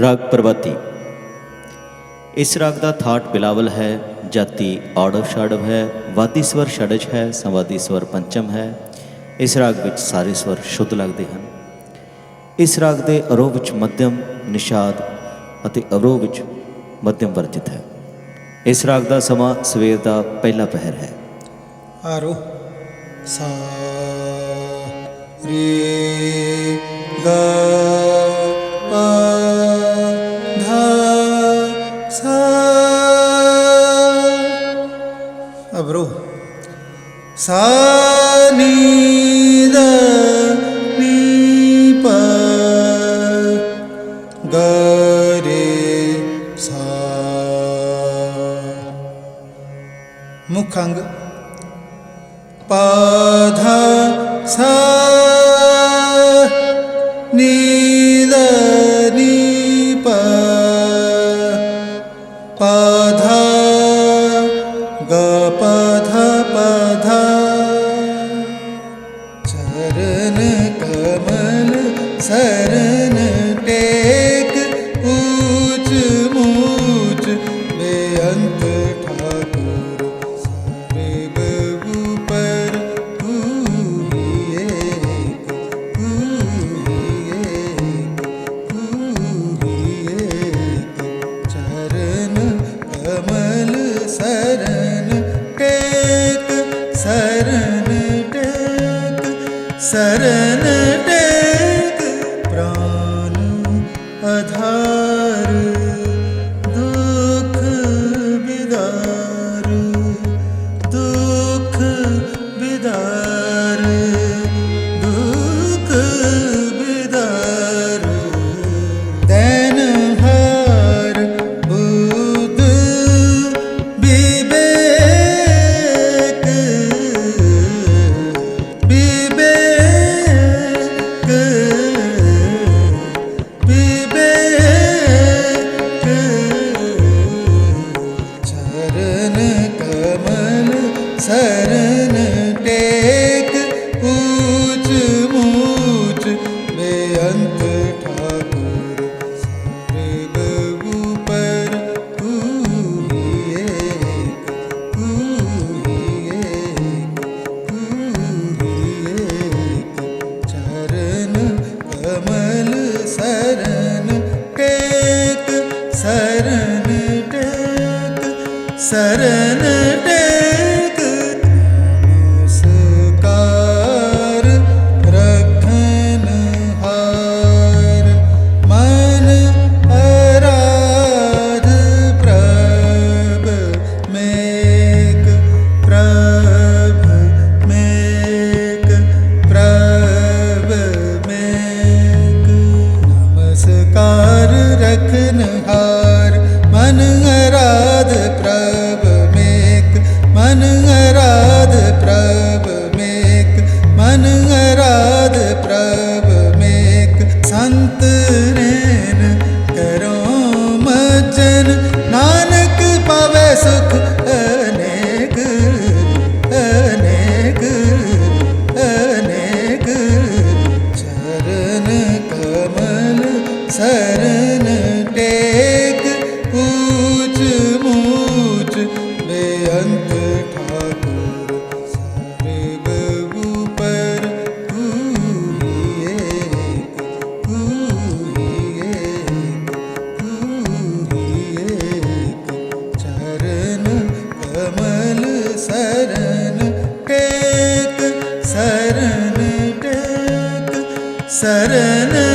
ਰਾਗ ਪ੍ਰਵਤੀ। ਇਸ ਰਾਗ ਦਾ ਥਾਟ ਬਿਲਾਵਲ ਹੈ, ਜਾਤੀ ਆੜਵ ਛਾੜਵ ਹੈ, ਵਾਦੀ ਸਵਰ ਛੜਜ ਹੈ, ਸੰਵਾਦੀ ਸਵਰ ਪੰਚਮ ਹੈ। ਇਸ ਰਾਗ ਵਿੱਚ ਸਾਰੇ ਸਵਰ ਸ਼ੁੱਧ ਲੱਗਦੇ ਹਨ। ਇਸ ਰਾਗ ਦੇ ਅਰੋਹ ਵਿੱਚ ਮੱਧਮ, ਨਿਸ਼ਾਦ ਅਤੇ ਅਵਰੋਹ ਵਿੱਚ ਮੱਧਮ ਵਰਜਿਤ ਹੈ। ਇਸ ਰਾਗ ਦਾ ਸਮਾਂ ਸਵੇਰ ਦਾ ਪਹਿਲਾ ਪਹਿਰ ਹੈ। ਆਰੋ। ਸਾ, ਰੇ, ਗ सा नीद नीप गरे सा। मुखङ्ग पाध सा नीद नीप। पाधाप ग ਸਰਨ ਟੇਕ ਊਚ ਮੂਚ ਬੇਅੰਤ ਠਾਕੁਰ, ਸਾਰੇ ਗਗੂ ਪਰ ਤੂੰ ਏਕ ਤੂੰ ਚਰਨ ਕਮਲ ਸਰਨ ਟੇਕ ਸਰਨ ਟੇਕ, ਸਰਨ 和他 शरण टे नमस्कार रखन् मन पराध प्रेक प्रभ मेक प्रे नमस्कार रख ਸੰਤ ਰੇਨ ਕਰੋ ਮਜਨ। ਨਾਨਕ ਪਾਵੇ ਸੁਖ ਅਨੇਕ ਅਨੇਕ ਅਨੇਕ। ਚਰਨ ਕਮਲ ਸਰਨ சரண